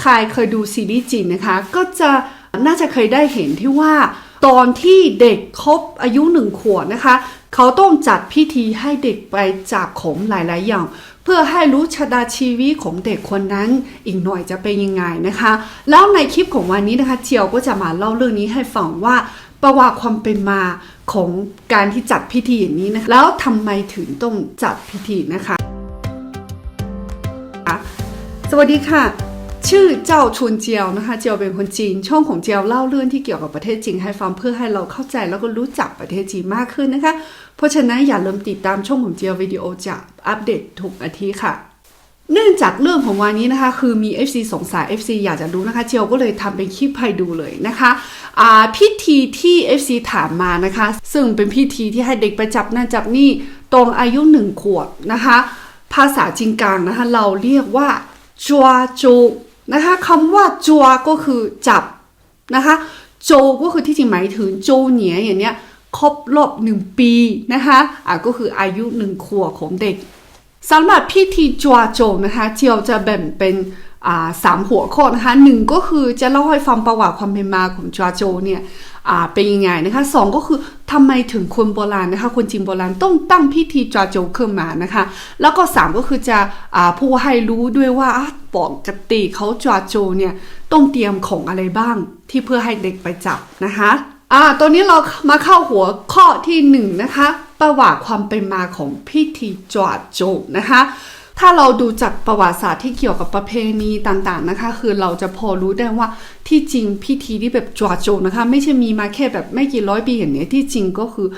ใครเคยดูซีรีส์จีนนะคะ ก็จะน่าจะเคยได้เห็นที่ว่า ตอนที่เด็กครบอายุหนึ่งขวบนะคะ เขาต้องจัดพิธีให้เด็กไปจับขมหลาย ๆ อย่าง เพื่อให้รู้ชะตาชีวิตของเด็กคนนั้นอีกหน่อยจะเป็นยังไงนะคะ แล้วในคลิปของวันนี้นะคะเจียวก็จะมาเล่าเรื่องนี้ให้ฟังว่าประวัติความเป็นมาของการที่จัดพิธีอย่างนี้นะะแล้วทำไมถึงต้องจัดพิธีนะคะ สวัสดีค่ะ ชื่อเจ้าชวนเจียวนะคะ เจียวเป็นคนจีน ช่องของเจียวเล่าเรื่องที่เกี่ยวกับประเทศจีนให้ฟังเพื่อให้เราเข้าใจแล้วก็รู้จักประเทศจีนมากขึ้นนะคะ เพราะฉะนั้นอย่าลืมติดตามช่องของเจียววิดีโอจะอัปเดตทุกอาทิตย์ค่ะ เนื่องจากเรื่องของวันนี้นะคะ คือมี FC สงสัย FC อยากจะรู้นะคะ เจียวก็เลยทำเป็นคลิปให้ดูเลยนะคะพิธีที่ FC ถามมานะคะ ซึ่งเป็นพิธีที่ให้เด็กไปจับนั่นจับนี่ตรงอายุหนึ่งขวบนะคะ ภาษาจีนกลางนะคะ เราเรียกว่าจัวจู นะคะคำว่าจัวก็คือจับนะคะโจก็คือที่จริงหมายถึงโจเหนียอย่างเนี้ยครบรอบหนึ่งปีนะคะอะก็คืออายุหนึ่งขวบของเด็กสำหรับพิธีจัวโจนะคะเจียวจะแบ่งเป็น สามหัวข้อนะคะหนึ่งก็คือจะเล่าให้ฟังประวัติความเป็นมาของจัวโจเนี่ยเป็นยังไงนะคะสองก็คือทำไมถึงคนโบราณนะคะคนจีนโบราณต้องตั้งพิธีจัวโจขึ้นมานะคะ แล้วก็สามก็คือจะอผู้ให้รู้ด้วยว่าอะปกติเขาจัวโจเนี่ยต้องเตรียมของอะไรบ้างที่เพื่อให้เด็กไปจับนะคะอ่าตอนนี้เรามาเข้าหัวข้อที่หนึ่งนะคะประวัติความเป็นมาของพิธีจวดโจนะคะ ถ้าเราดูจากประวัติศาสตร์ที่เกี่ยวกับประเพณีต่างๆนะคะ คือเราจะพอรู้ได้ว่าที่จริงพิธีที่แบบจวดโจกนะคะ ไม่ใช่มีมาแค่แบบไม่กี่ร้อยปีอย่างเนี้ยที่จริงก็คือ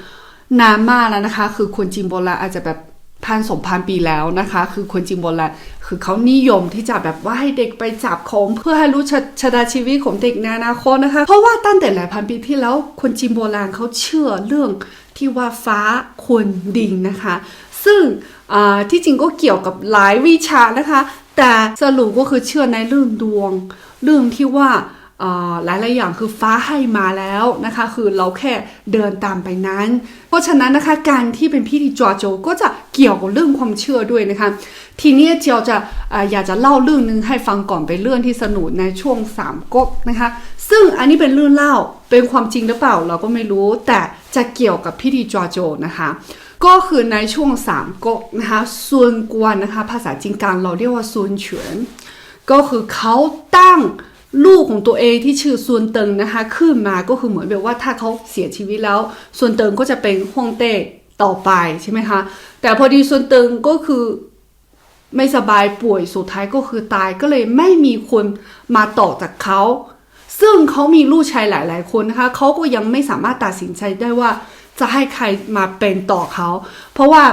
นานมากแล้วนะคะ คือคนจีนโบราณอาจจะแบบพันสองพันปีแล้วนะคะ คือคนจีนโบราณคือเขานิยมที่จะแบบว่าให้เด็กไปจับของเพื่อให้รู้ชะชะตาชีวิตของเด็กในอนาคตนะคะ เพราะว่าตั้งแต่หลายพันปีที่แล้วคนจีนโบราณเขาเชื่อเรื่องที่ว่าฟ้าควรดิงนะคะ ซึ่งที่จริงก็เกี่ยวกับหลายวิชานะคะ แต่สรุปก็คือเชื่อในเรื่องดวง เรื่องที่ว่าอ่าหลายๆอย่างคือฟ้าให้มาแล้วนะคะ คือเราแค่เดินตามไปนั้น เพราะฉะนั้นนะคะการที่เป็นพิธีจวโจก็จะเกี่ยวกับเรื่องความเชื่อด้วยนะคะ ทีนี้เจียวจะออยากจะเล่าเรื่องนึงให้ฟังก่อนเป็นเรื่องที่สนุกในช่วงสามก๊กนะคะ ซึ่งอันนี้เป็นเรื่องเล่าเป็นความจริงหรือเปล่าเราก็ไม่รู้แต่จะเกี่ยวกับพิธีจวโจนะคะ ก็คือในช่วงสามก๊กนะคะส่วนกวนนะคะภาษาจีนกลางเราเรียกว่าส่วนเฉียนก็คือเขาตั้งลูกของตัวเองที่ชื่อส่วนเติงนะคะขึ้นมาก็คือเหมือนแบบว่าถ้าเขาเสียชีวิตแล้ว ส่วนเติงก็จะเป็นฮ่องเต้ต่อไปใช่ไหมคะแต่พอดีส่วนเติงก็คือไม่สบายป่วยสุดท้ายก็คือตายก็เลยไม่มีคนมาต่อจากเขา ซึ่งเขามีลูกชายหลาย ๆ คนนะคะเขาก็ยังไม่สามารถตัดสินใจได้ว่า จะให้ใครมาเป็นต่อเขา เพราะว่า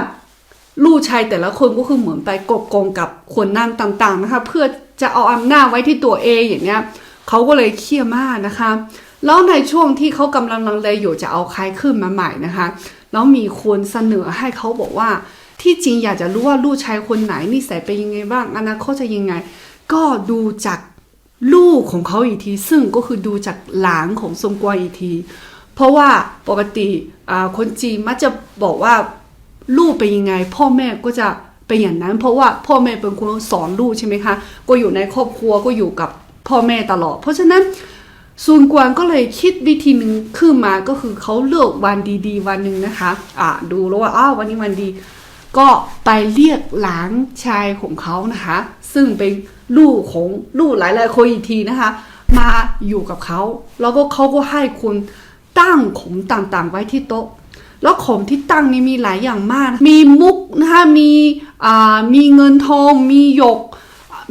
ลูกชายแต่ละคนก็คือเหมือนไปกบกงกับคนนั่นต่างๆนะคะเพื่อจะเอาอำนาจไว้ที่ตัวเองอย่างเนี้ยเขาก็เลยเครียดมากนะคะ แล้วในช่วงที่เขากำลังลังเลอยู่จะเอาใครขึ้นมาใหม่นะคะแล้วมีคนเสนอให้เขาบอกว่า ที่จริงอยากจะรู้ว่าลูกชายคนไหนนิสัยเป็นยังไงบ้างอนาคตจะยังไง ก็ดูจากลูกของเขาอีกที ซึ่งก็คือดูจากหลานของทรงกวางอีกที เพราะว่าปกติคนจีนมักจะบอกว่าลูกเป็นยังไง พ่อแม่ก็จะเป็นอย่างนั้น เพราะว่าพ่อแม่เป็นคนสอนลูกใช่ไหมคะ ก็อยู่ในครอบครัวก็อยู่กับพ่อแม่ตลอด เพราะฉะนั้นซูนกวางก็เลยคิดวิธีหนึ่งขึ้นมาก็คือเขาเลือกวันดีๆ วันหนึ่งนะคะ อ่าดูแล้วว่าอ้าววันนี้วันดี ก็ไปเรียกหลานชายของเขานะคะ ซึ่งเป็นลูกของลูกหลายๆคนอีกทีนะคะ มาอยู่กับเขาแล้วก็เขาก็ให้คุณ ตั้งขมต่างๆ ไว้ที่โต๊ะ แล้วขมที่ตั้งนี่มีหลายอย่างมาก มีมุกนะคะมีอ่ามีเงินทองมีหยก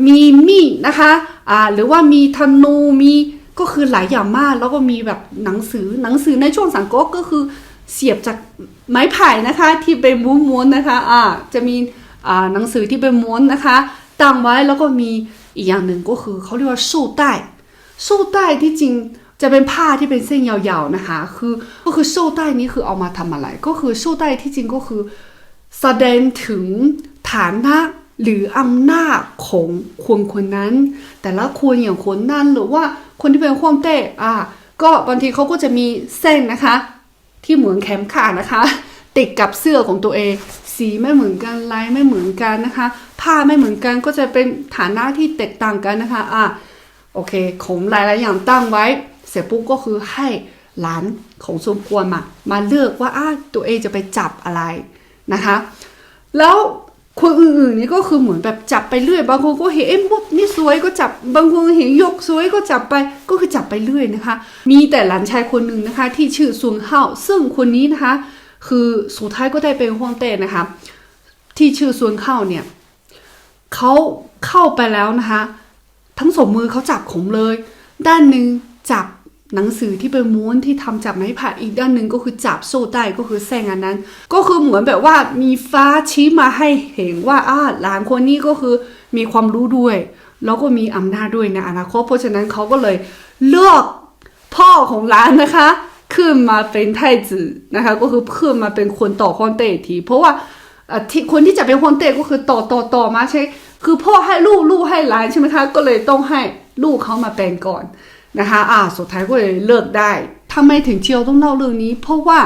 มีมีดนะคะอ่าหรือว่ามีธนูมีก็คือหลายอย่างมาก แล้วก็มีแบบหนังสือหนังสือในช่วงสังก๊กก็คือเสียบจากไม้ไผ่นะคะที่เป็นม้วนๆนะคะอ่าจะมีอ่าหนังสือที่เป็นม้วนนะคะตั้งไว้แล้วก็มีอีกอย่างหนึ่งก็คือเขาเรียกว่าสู้ใต้สู้ใต้ที่จริง จะเป็นผ้าที่เป็นเส้นยาวๆนะคะ คือก็คือโซ่ใต้นี้คือเอามาทำอะไร ก็คือโซ่ใต้ที่จริงก็คือ แสดงถึงฐานะหรืออำนาจของคนคนนั้น แต่ละคนอย่างคนนั้นหรือว่าคนที่เป็นข้อมเต้อ่าก็บางทีเขาก็จะมีเส้นนะคะ ที่เหมือนแขมขานะคะ ติดกับเสื้อของตัวเอง สีไม่เหมือนกันลายไม่เหมือนกันนะคะ ผ้าไม่เหมือนกันก็จะเป็นฐานะที่แตกต่างกันนะคะอะโอเคขมหลายๆอย่างตั้งไว้ สร็จปุ๊บก็คือให้หลานของสมควรมามาเลือกว่าอ้าตัวเองจะไปจับอะไรนะคะ แล้วคนอื่นๆนี่ก็คือเหมือนแบบจับไปเรื่อย บางคนก็เห็นเอ็มบุ๊นี่สวยก็จับ บางคนเห็นยกสวยก็จับไป ก็คือจับไปเรื่อยนะคะ มีแต่หลานชายคนหนึ่งนะคะ ที่ชื่อซุนเฮาซึ่งคนนี้นะคะ คือสุดท้ายก็ได้เป็นฮ่องเต้นะคะ ที่ชื่อซุนเฮาเนี่ยเขาเข้าไปแล้วนะคะ ทั้งสองมือเขาจับขมเลย ด้านหนึ่งจับ หนังสือที่เป็นม้วนที่ทำจากไม้ไผ่อีกด้านหนึ่งก็คือจับโซ่ได้ก็คือแซงอันนั้น ก็คือเหมือนแบบว่ามีฟ้าชี้มาให้เห็นว่าอ้าหลานคนนี้ก็คือมีความรู้ด้วย แล้วก็มีอำนาจด้วยในอนาคตเพราะฉะนั้นเขาก็เลยเลือกพ่อของหลานนะคะ ขึ้นมาเป็นไทจือนะคะ ก็คือขึ้นมาเป็นคนต่อฮอนเต้อีกที เพราะว่าที่คนที่จะเป็นฮอนเต้ก็คือต่อต่อต่อมาใช่ คือพ่อให้ลูกลูกให้หลานใช่ไหมคะ ก็เลยต้องให้ลูกเขามาเป็นก่อน นะคะอ่าสุดท้ายก็เลยเลิกได้ทำไมถึงเจียวต้องเล่าเรื่องนี้ เพราะว่า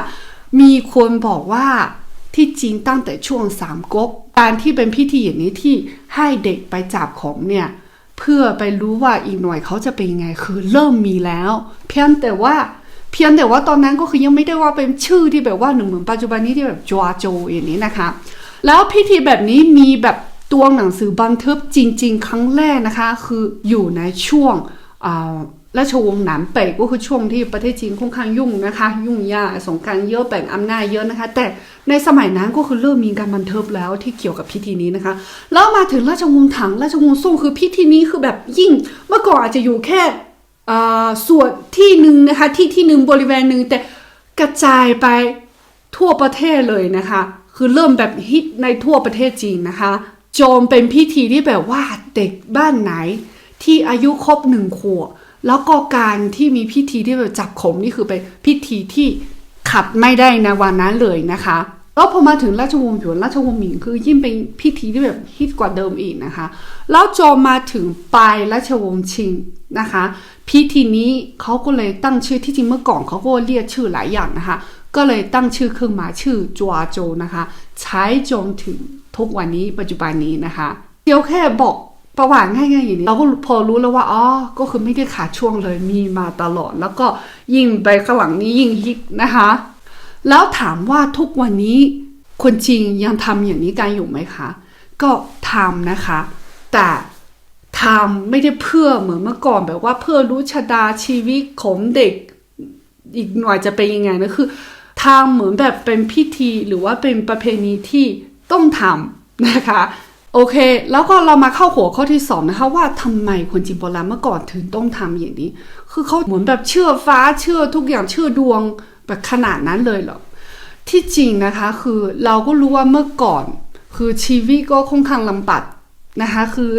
มีคนบอกว่าที่จริงตั้งแต่ช่วงสามก๊กการที่เป็นพิธีอย่างนี้ที่ให้เด็กไปจับของเนี่ยเพื่อไปรู้ว่าอีกหน่อยเขาจะเป็นยังไงคือเริ่มมีแล้ว เพียงแต่ว่าเพียงแต่ว่าตอนนั้นก็คือยังไม่ได้ว่าเป็นชื่อที่แบบว่าหนึ่งเหมือนปัจจุบันนี้ที่แบบจวาโจอย่างนี้นะคะ แล้วพิธีแบบนี้มีแบบตัวหนังสือบันทึกจริง ๆ ครั้งแรกนะคะ คืออยู่ในช่วงอ่า ราชวงศ์หนานเป่ยก็คือช่วงที่ประเทศจีนค่อนข้างยุ่งนะคะ ยุ่งยากสงครามเยอะแบ่งอำนาจเยอะนะคะ แต่ในสมัยนั้นก็คือเริ่มมีการบันเทึกแล้วที่เกี่ยวกับพิธีนี้นะคะ แล้วมาถึงราชวงศ์ถังราชวงศ์ซ่งคือพิธีนี้คือแบบยิ่ง เมื่อก่อนอาจจะอยู่แค่ส่วนที่หนึ่งนะคะที่ที่หนึ่งบริเวณหนึ่งแต่กระจายไปทั่วประเทศเลยนะคะ คือเริ่มแบบฮิตในทั่วประเทศจีนนะคะจอมเป็นพิธีที่แบบว่าเด็กบ้านไหน ที่อายุครบหนึ่งขวบ แล้วก็การที่มีพิธีที่แบบจับขมนี่คือเป็นพิธีที่ขัดไม่ได้ในวันนั้นเลยนะคะแล้วพอมาถึงราชวงศ์หยวนราชวงศ์หมิงคือยิ่งเป็นพิธีที่แบบฮิตกว่าเดิมอีกนะคะแล้วจอมมาถึงปลายราชวงศ์ชิงนะคะ พิธีนี้เขาก็เลยตั้งชื่อที่จริงเมื่อก่อนเขาก็เรียกชื่อหลายอย่างนะคะ ก็เลยตั้งชื่อขึ้นมาชื่อจวาโจนะคะ ใช้จนถึงทุกวันนี้ปัจจุบันนี้นะคะเดียวแค่บอก ประวัติง่ายๆอย่างนี้เราก็พอรู้แล้วว่าอ๋อก็คือไม่ได้ขาดช่วงเลยมีมาตลอด แล้วก็ยิ่งไปข้างหลังนี้ยิ่งฮิตนะคะ แล้วถามว่าทุกวันนี้คนจริงยังทำอย่างนี้กันอยู่ไหมคะ ก็ทำนะคะ แต่ทำไม่ได้เพื่อเหมือนเมื่อก่อนแบบว่าเพื่อรู้ชะตาชีวิตของเด็กอีกหน่อยจะเป็นยังไงนะคือทำเหมือนแบบเป็นพิธีหรือว่าเป็นประเพณีที่ต้องทำนะคะ โอเค แล้วก็เรามาเข้าหัวข้อที่สองนะคะ ว่าทำไมคนจีนโบราณเมื่อก่อนถึงต้องทำอย่างนี้ คือเขาเหมือนแบบเชื่อฟ้าเชื่อทุกอย่างเชื่อดวงแบบขนาดนั้นเลยเหรอที่จริงนะคะคือเราก็รู้ว่าเมื่อก่อน คือชีวิตก็ค่อนข้างลำบากนะคะ คือ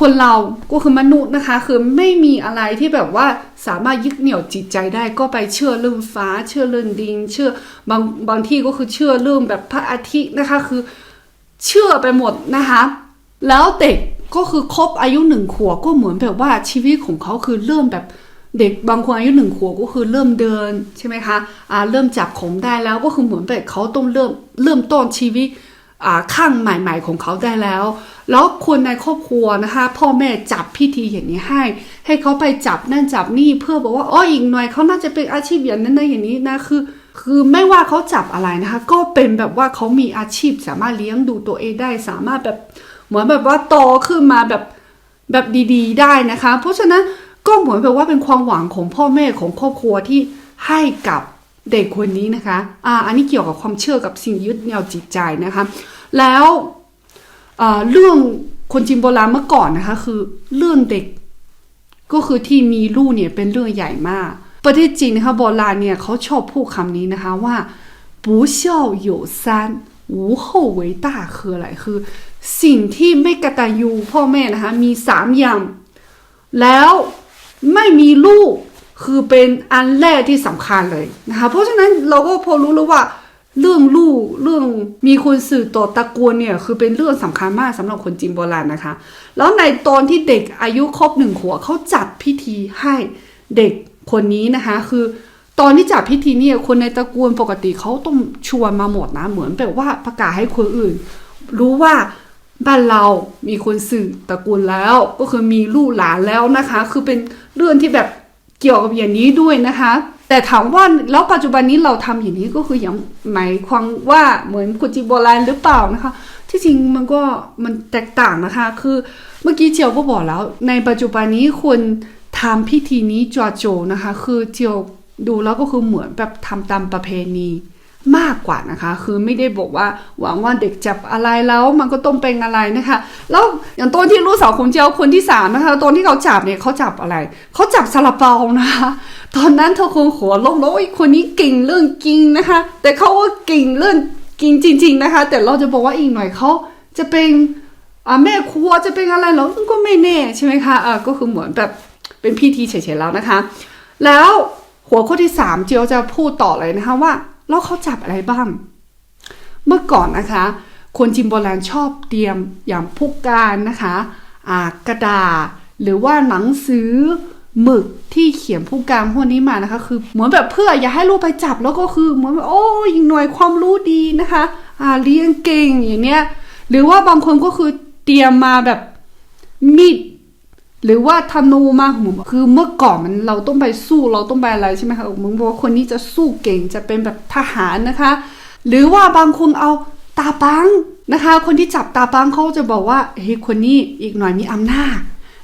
คนเราก็คือมนุษย์นะคะ คือไม่มีอะไรที่แบบว่าสามารถยึดเหนี่ยวจิตใจได้ก็ไปเชื่อเรื่องฟ้า เชื่อเรื่องดิน เชื่อบางบางที่ก็คือเชื่อเรื่องแบบพระอาทิตย์นะคะ คือ เชื่อไปหมดนะคะ แล้วเด็กก็คือครบอายุหนึ่งขวบก็เหมือนแบบว่าชีวิตของเขาคือเริ่มแบบเด็กบางคนอายุหนึ่งขวบก็คือเริ่มเดินใช่ไหมคะอ่าเริ่มจับของได้แล้วก็คือเหมือนแบบเขาต้องเริ่มเริ่มต้นชีวิตอ่าข้างใหม่ ๆของเขาได้แล้ว แล้วคนในครอบครัวนะคะ พ่อแม่จับพิธีอย่างนี้ให้ ให้เขาไปจับนั่นจับนี่เพื่อบอกว่าอ๋ออีกหน่อยเขาน่าจะเป็นอาชีพอย่างนั้นนะอย่างนี้นะคือ คือไม่ว่าเขาจับอะไรนะคะ ก็เป็นแบบว่าเขามีอาชีพสามารถเลี้ยงดูตัวเองได้ สามารถแบบเหมือนแบบว่าโตขึ้นมาแบบแบบดีๆ ได้นะคะ เพราะฉะนั้นก็เหมือนแบบว่าเป็นความหวังของพ่อแม่ของครอบครัวที่ให้กับเด็กคนนี้นะคะอ่าอันนี้เกี่ยวกับความเชื่อกับสิ่งยึดเหนี่ยวจิตใจนะคะ แล้วเรื่องคนจีนโบราณเมื่อก่อนนะคะ คือเรื่องเด็กก็คือที่มีลูกเนี่ยเป็นเรื่องใหญ่มาก ประเทศจีนนะคะโบราณเนี่ยเขาชอบพูดคำนี้นะคะว่า不孝有三无后为大คืออะไรคือ สิ่งที่ไม่กตัญญูพ่อแม่นะคะมีสามอย่าง แล้วไม่มีลูกคือเป็นอันแรกที่สำคัญเลยนะคะเพราะฉะนั้นเราก็พอรู้แล้วว่า เรื่องลูกเรื่องมีคนสื่อต่อตระกูลเนี่ยคือเป็นเรื่องสำคัญมากสำหรับคนจีนโบราณนะคะ แล้วในตอนที่เด็กอายุครบหนึ่งขวบเขาจัดพิธีให้เด็ก คนนี้นะคะคือตอนที่จัดพิธีเนี่ยคนในตระกูลปกติเขาต้องชวนมาหมดนะเหมือนแบบว่าประกาศให้คนอื่น รู้ว่าบ้านเรามีคนสื่อตระกูลแล้ว ก็คือมีลูกหลานแล้วนะคะ คือเป็นเรื่องที่แบบเกี่ยวกับอย่างนี้ด้วยนะคะ แต่ถามว่าแล้วปัจจุบันนี้เราทำอย่างนี้ก็คืออย่างหมายความว่าเหมือนกุจิโบราณหรือเปล่านะคะ ที่จริงมันก็มันแตกต่างนะคะ คือเมื่อกี้เจียวก็บอกแล้ว ในปัจจุบันนี้คน ทำพิธีนี้จวโจนะคะ คือเจียวดูแล้วก็คือเหมือนแบบทำตามประเพณีมากกว่านะคะ คือไม่ได้บอกว่าหวังว่าเด็กจับอะไรแล้วมันก็ต้องเป็นอะไรนะคะ แล้วอย่างตอนที่ลูกสาวของเจียวคนที่สามนะคะตอนที่เขาจับเนี่ยเขาจับอะไรเขาจับซาลาเปานะคะ ตอนนั้นเธอคงหัวลกแล้วไอ้คนนี้เก่งเรื่องกินนะคะ แต่เขาก็เก่งเรื่องกินจริง ๆนะคะ แต่เราจะบอกว่าอีกหน่อยเขาจะเป็นอ่าแม่ครัวจะเป็นอะไรเรอก็ไม่แน่ใช่ไหมคะอ่าก็คือเหมือนแบบ เป็นพิธีเฉยๆแล้วนะคะ แล้วหัวข้อที่สามเจียวจะพูดต่อเลยนะคะว่าแล้วเขาจับอะไรบ้าง เมื่อก่อนนะคะ คนจีนโบราณชอบเตรียมอย่างผู้การนะคะกระดาษหรือว่าหนังสือหมึกที่เขียนผู้การพวกนี้มานะคะ คือเหมือนแบบเพื่ออย่าให้ลูกไปจับแล้วก็คือเหมือนแบบโอ้ยหน่วยความรู้ดีนะคะอ่าเรียนเก่งอย่างเนี้ยหรือว่าบางคนก็คือเตรียมมาแบบมีด หรือว่าธนูมาหมือนคือเมื่อก่อนมันเราต้องไปสู้เราต้องไปอะไรใช่ไหมคะมึงบอกว่าคนนี้จะสู้เก่งจะเป็นแบบทหารนะคะ หรือว่าบางคนเอาตาปังนะคะ คนที่จับตาปังเขาจะบอกว่าเฮ้ยคนนี้อีกหน่อยมีอำนาจ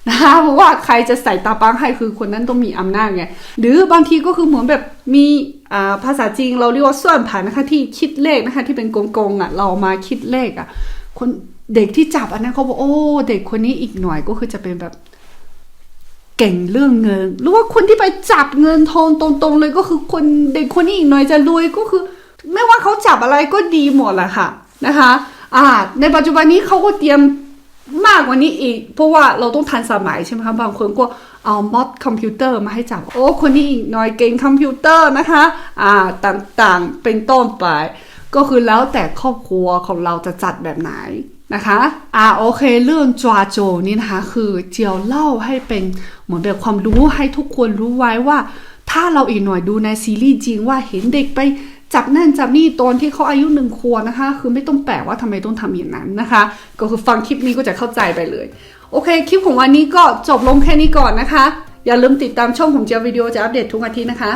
นะคะเพราะว่าใครจะใส่ตาปังให้คือคนนั้นต้องมีอำนาจไงหรือบางทีก็คือเหมือนแบบมีอ่าภาษาจีนเราเรียกว่าส่วนผ่านนะคะที่คิดเลขนะคะที่เป็นกงๆอะเรามาคิดเลขอะคนเด็กที่จับอันนั้นเขาบอกโอ้เด็กคนนี้อีกหน่อยก็คือจะเป็นแบบ เก่งเรื่องเงิน หรือว่าคนที่ไปจับเงินทองตรงๆเลยก็คือคนเด็กคนนี้อีกหน่อยจะรวยก็คือ ไม่ว่าเขาจับอะไรก็ดีหมดแหละค่ะนะคะอ่าในปัจจุบันนี้เขาก็เตรียมมากกว่านี้อีก เพราะว่าเราต้องทันสมัยใช่ไหมคะบางคนก็เอามอดคอมพิวเตอร์มาให้จับ โอ้คนนี้อีกหน่อยเก่งคอมพิวเตอร์นะคะอ่าต่างๆเป็นต้นไป ก็คือแล้วแต่ครอบครัวของเราจะจัดแบบไหน นะคะอ่าโอเคเรื่องจวาโจนี่นะคะคือเจียวเล่าให้เป็นเหมือนแบบความรู้ให้ทุกคนรู้ไว้ว่า ถ้าเราอีกหน่อยดูในซีรีส์จริงว่าเห็นเด็กไปจับนั่นจับนี่ตอนที่เขาอายุหนึ่งขวบนะคะ คือไม่ต้องแปลกว่าทำไมต้องทำอย่างนั้นนะคะ ก็คือฟังคลิปนี้ก็จะเข้าใจไปเลย โอเค คลิปของวันนี้ก็จบลงแค่นี้ก่อนนะคะ อย่าลืมติดตามช่องของเจียววิดีโอจะอัปเดตทุกอาทิตย์นะคะ